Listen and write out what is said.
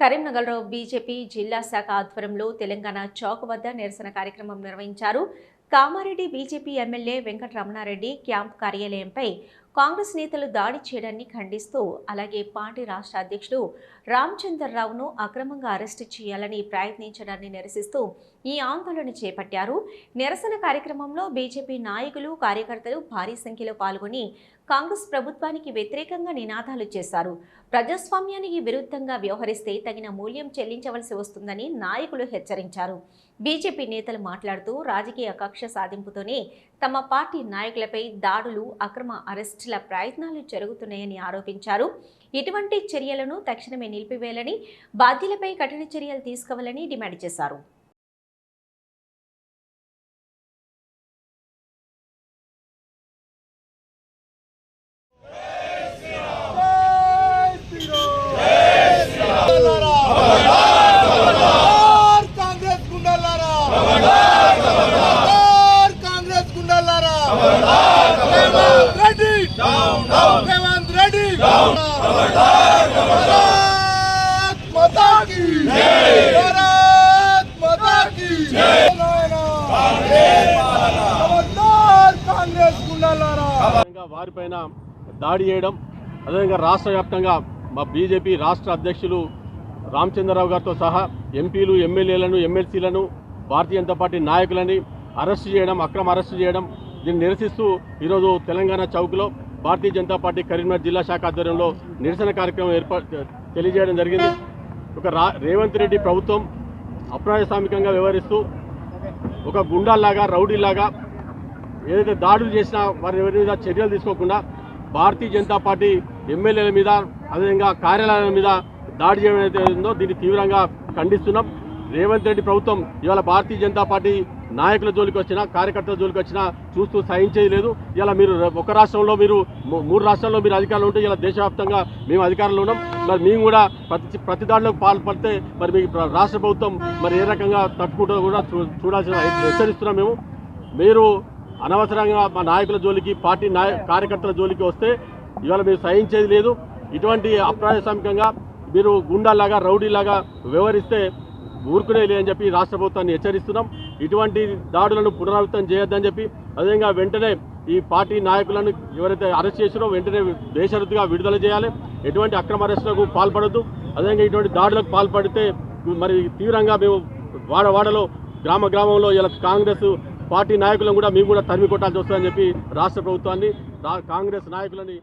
కరీంనగర్లో బీజేపీ జిల్లా శాఖ ఆధ్వర్యంలో తెలంగాణ చౌక్ వద్ద నిరసన కార్యక్రమం నిర్వహించారు. Kamareddy BJP MLA Venkataramanareddy camp కార్యాలయంపై Congress నేతలు దాడి చేయడాన్ని ఖండిస్తూ అలాగే పార్టీ రాష్ట్ర అధ్యక్షుడు రామచంద్రరావును అక్రమంగా అరెస్టు చేయాలని ప్రయత్నించడాన్ని నిరసిస్తూ ఈ ఆందోళన చేపట్టారు. నిరసన కార్యక్రమంలో బీజేపీ నాయకులు కార్యకర్తలు భారీ సంఖ్యలో పాల్గొని కాంగ్రెస్ ప్రభుత్వానికి వ్యతిరేకంగా నినాదాలు చేశారు. ప్రజాస్వామ్యానికి విరుద్ధంగా వ్యవహరిస్తే తగిన మూల్యం చెల్లించవలసి వస్తుందని నాయకులు హెచ్చరించారు. బీజేపీ నేతలు మాట్లాడుతూ రాజకీయ కక్ష సాధింపుతోనే తమ పార్టీ నాయకులపై దాడులు అక్రమ అరెస్టుల ప్రయత్నాలు జరుగుతున్నాయని ఆరోపించారు. ఇటువంటి చర్యలను తక్షణమే నిలిపివేయాలని బాధ్యులపై కఠిన చర్యలు తీసుకోవాలని డిమాండ్ చేశారు. ఖబర్దార్ కాంగ్రెస్ గుండాలారా ఖబర్దార్ కాంగ్రెస్ గుండాలారా రేవంత్ రెడ్డి down. రెడ్డి భారత్ మాతా కీ భారత్ మాతా కీ కాంగ్రెస్ విధంగా వారిపైన దాడి చేయడం అదేవిధంగా రాష్ట్ర వ్యాప్తంగా మా బీజేపీ రాష్ట్ర అధ్యక్షులు రామచంద్రరావు గారితో సహా ఎంపీలు ఎమ్మెల్యేలను ఎమ్మెల్సీలను భారతీయ జనతా పార్టీ నాయకులని అరెస్టు చేయడం అక్రమ అరెస్టు చేయడం దీన్ని నిరసిస్తూ ఈరోజు తెలంగాణ చౌక్లో భారతీయ జనతా పార్టీ కరీంనగర్ జిల్లా శాఖ ఆధ్వర్యంలో నిరసన కార్యక్రమం ఏర్పాటు తెలియజేయడం జరిగింది. ఒక రా రేవంత్ రెడ్డి ప్రభుత్వం అప్రజాస్వామికంగా వ్యవహరిస్తూ ఒక గుండాల్లాగా రౌడీలాగా ఏదైతే దాడులు చేసినా వారి ఎవరి మీద చర్యలు తీసుకోకుండా భారతీయ జనతా పార్టీ ఎమ్మెల్యేల మీద అదేవిధంగా కార్యాలయాల మీద దాడి చేయడం ఏదైతే ఉందో దీన్ని తీవ్రంగా ఖండిస్తున్నాం. రేవంత్ రెడ్డి ప్రభుత్వం ఇవాళ భారతీయ జనతా పార్టీ నాయకుల జోలికి వచ్చినా కార్యకర్తల జోలికి వచ్చినా చూస్తూ సహించేది లేదు ఇలా మీరు ఒక రాష్ట్రంలో మీరు మూడు రాష్ట్రాల్లో మీరు అధికారులు ఉంటే ఇలా దేశవ్యాప్తంగా మేము అధికారంలో ఉన్నాం. మరి మేము కూడా ప్రతి ప్రతి దాంట్లో పాల్పడితే మరి మీ రాష్ట్ర ప్రభుత్వం మరి ఏ రకంగా తట్టుకుంటుందో కూడా చూ- చూడాల్సిన హెచ్చరిస్తున్నాం మేము. మీరు అనవసరంగా మా నాయకుల జోలికి పార్టీ నాయ కార్యకర్తల జోలికి వస్తే ఇవాళ మీరు సహించేది లేదు. ఇటువంటి అప్రాయసామికంగా మీరు గుండాలాగా రౌడీలాగా వ్యవహరిస్తే ఊరుకునే లేదని చెప్పి రాష్ట్ర ప్రభుత్వాన్ని హెచ్చరిస్తున్నాం. ఇటువంటి దాడులను పునరావృతం చేయొద్దని చెప్పి అదేవిధంగా వెంటనే ఈ పార్టీ నాయకులను ఎవరైతే అరెస్ట్ చేసినో వెంటనే బేషరతుగా విడుదల చేయాలి. ఎటువంటి అక్రమ అరెస్టులకు పాల్పడద్దు. అదేవిధంగా ఇటువంటి దాడులకు పాల్పడితే మరి తీవ్రంగా మేము వాడవాడలో గ్రామ గ్రామంలో ఇలా కాంగ్రెస్ పార్టీ నాయకులను కూడా మేము కూడా తరిమి కొట్టాల్సి వస్తుందని చెప్పి రాష్ట్ర ప్రభుత్వాన్ని రా- కాంగ్రెస్ నాయకులని